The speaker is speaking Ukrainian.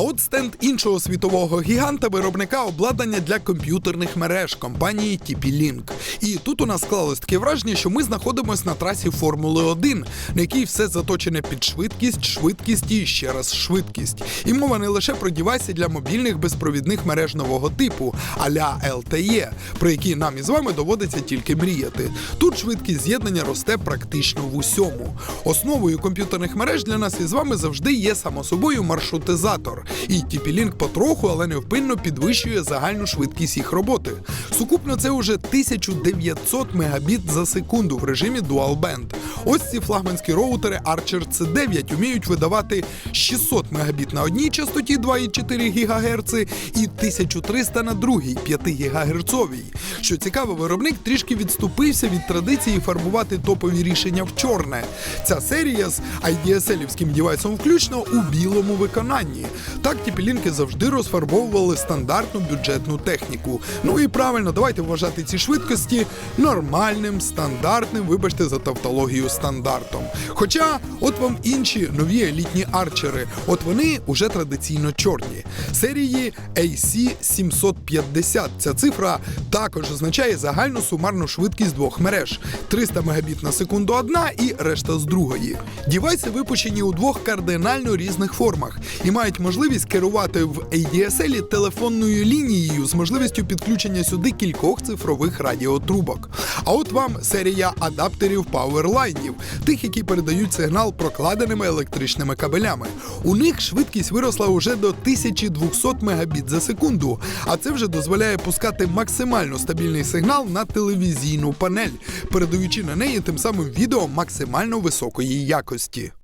А от стенд іншого світового гіганта виробника обладнання для комп'ютерних мереж компанії TP-Link. І тут у нас склалось таке враження, що ми знаходимося на трасі Формули 1, на якій все заточене під швидкість, швидкість і ще раз швидкість. І мова не лише про дівайси для мобільних безпровідних мереж нового типу, а-ля LTE, про які нам із вами доводиться тільки мріяти. Тут швидкість з'єднання росте практично в усьому. Основою комп'ютерних мереж для нас із вами завжди є само собою маршрутизатор. І TP-Link потроху, але невпинно підвищує загальну швидкість їх роботи. Сукупно це уже 1900 мегабіт за секунду в режимі Dual Band. Ось ці флагманські роутери Archer C9 вміють видавати 600 мегабіт на одній частоті 2,4 ГГц і 1300 на другій 5 ГГц. Що цікаво, виробник трішки відступився від традиції фарбувати топові рішення в чорне. Ця серія з IDSL-івським дівайсом включно у білому виконанні. Так тіпілінки завжди розфарбовували стандартну бюджетну техніку. Ну і правильно, давайте вважати ці швидкості нормальним, стандартним, вибачте за тавтологію стандартом. Хоча, от вам інші нові елітні арчери, от вони уже традиційно чорні. Серії AC 750. Ця цифра також означає загальну сумарну швидкість двох мереж: 300 Мбіт на секунду одна і решта з другої. Дівайси випущені у двох кардинально різних формах і мають можливість керувати в ADSL телефонною лінією з можливістю підключення сюди кількох цифрових радіотрубок. А от вам серія адаптерів пауерлайнів, тих, які передають сигнал прокладеними електричними кабелями. У них швидкість виросла уже до 1200 Мбіт за секунду, а це вже дозволяє пускати максимально стабільний сигнал на телевізійну панель, передаючи на неї тим самим відео максимально високої якості.